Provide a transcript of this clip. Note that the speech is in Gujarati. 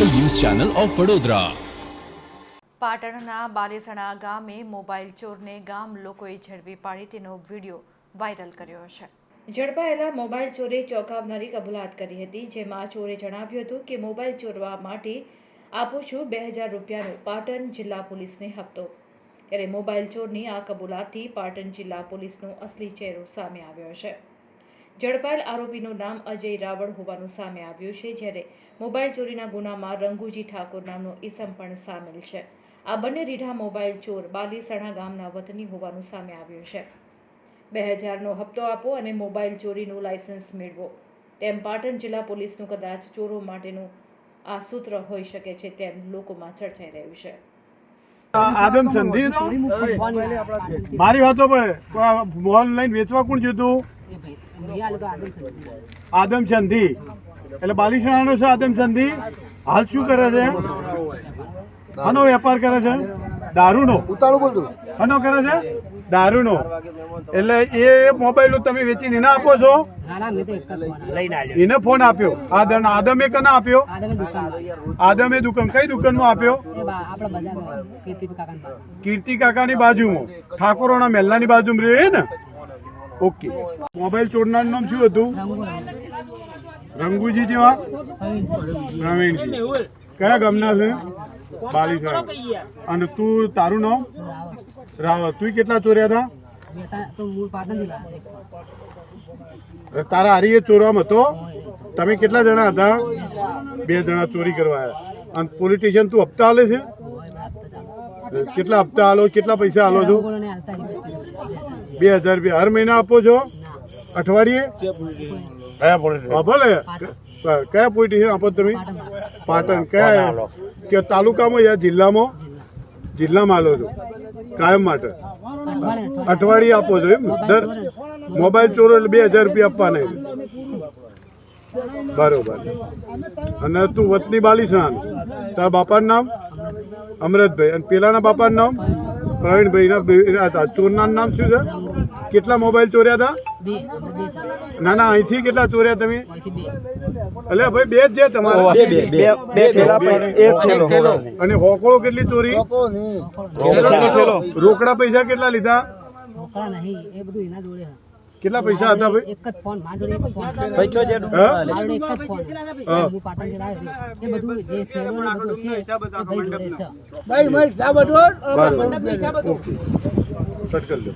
Channel of Vadodara. પાટણના બાલેસણા ગામે મોબાઈલ ચોરને ગામ લોકોએ ઝડપી પાડી તેનો વીડિયો વાયરલ કર્યો છે. ઝડપાયેલા મોબાઈલ ચોરે ચોંકાવનારી કબૂલાત કરી હતી જેમાં ચોરે જણાવ્યું હતું કે મોબાઈલ ચોરવા માટે આપું છું બે હજાર રૂપિયાનો પાટણ જિલ્લા પોલીસને હપ્તો. ત્યારે મોબાઈલ ચોરની આ કબૂલાતથી પાટણ જિલ્લા પોલીસનો અસલી ચહેરો સામે આવ્યો છે. ઝડપાયેલ આરોપીનું નામ અજય રાવળ હોવાનું સામે આવ્યું છે જ્યારે મોબાઈલ ચોરીના ગુનામાં રંગુજી ઠાકોર નામનો ઈસમ પણ સામેલ છે. આ બંને રીઢા મોબાઈલ ચોર બાલીસણા ગામના વતની હોવાનું સામે આવ્યું છે. બે હજારનો હપ્તો આપો અને મોબાઈલ ચોરીનું લાયસન્સ મેળવો. તેમ પાટણ જિલ્લા પોલીસનું કદાચ ચોરો માટેનું આ સૂત્ર હોઈ શકે છે તેમ લોકોમાં ચર્ચાઈ રહ્યું છે. આદમ સંધિ? મારી વાતો પડે લઈને વેચવા કોણ જોતું? આદમ સંધિ. એટલે બાલીસણાનો છે આદમ સંધિ. હાલ શું કરે છે? આનો વેપાર કરે છે? દારૂનો. ઉતાળું બોલતું આનો કરે છે? દારૂનો. એટલે એ મોબાઈલ તમે વેચીને એને આપો છો? એને ફોન આપ્યો. આદમ આદમે કના આપ્યો? આદમે દુકાન કઈ દુકાનમાં આપ્યો? કીર્તિ કાકાની બાજુમાં. ઠાકોરોના મહેલાની બાજુમાં રહ્યો એ ને? ઓકે. મોબાઈલ ચોરનારનું નામ શું હતું? રંગુજી જેવા? પ્રવીણજી. કયા ગામના છે? બાલીસરા અને તું, તારું નામ? રાવત તું કેટલા ચોર્યા હતા? તારા હારી એ ચોરવામાં હતો? તમે કેટલા જણા હતા? બે જણા ચોરી કરવા અને પોલીસ સ્ટેશન તું હપ્તા હાલે છે? કેટલા હપ્તા હાલો કેટલા પૈસા હાલો છો? બે હજાર રૂપિયા હર મહિના આપો છો? અઠવાડિયે? ભલે. કયા પોલીસ આપો છો તમે? પાટણ. કયા? કે તાલુકામાં યા જિલ્લામાં? જિલ્લામાં આલો છો. કાયમ માટે. અઠવાડિયે આપો છો એમ? દર મોબાઈલ ચોરો એટલે બે હજાર રૂપિયા આપવાના એમ. બરોબર. અને તું વતની બાલીસાન તારા બાપાનું નામ? અમરતભાઈ. અને પેલાના બાપાનું નામ? પ્રવીણભાઈ. ના ચોરનાનું નામ શું છે? કેટલા મોબાઈલ ચોર્યા હતા ના ના અહીંથી કેટલા ચોર્યા તમે? એટલે ભાઈ બે જ છે તમારે. બે પર એક ઠેલો. અને હોકળો કેટલી ચોરી? રોકડા પૈસા કેટલા લીધા? રોકડા નહીં એ બધું એના જોડે છે. કેટલા પૈસા હતા ભાઈ? એક જ ફોન મારા એક ફોન. હા? એક જ ફોન. હું. પાટણથી લાવ્યો એ બધું જે થેલો ને બધું છે એ ભાઈ કટ કરી લો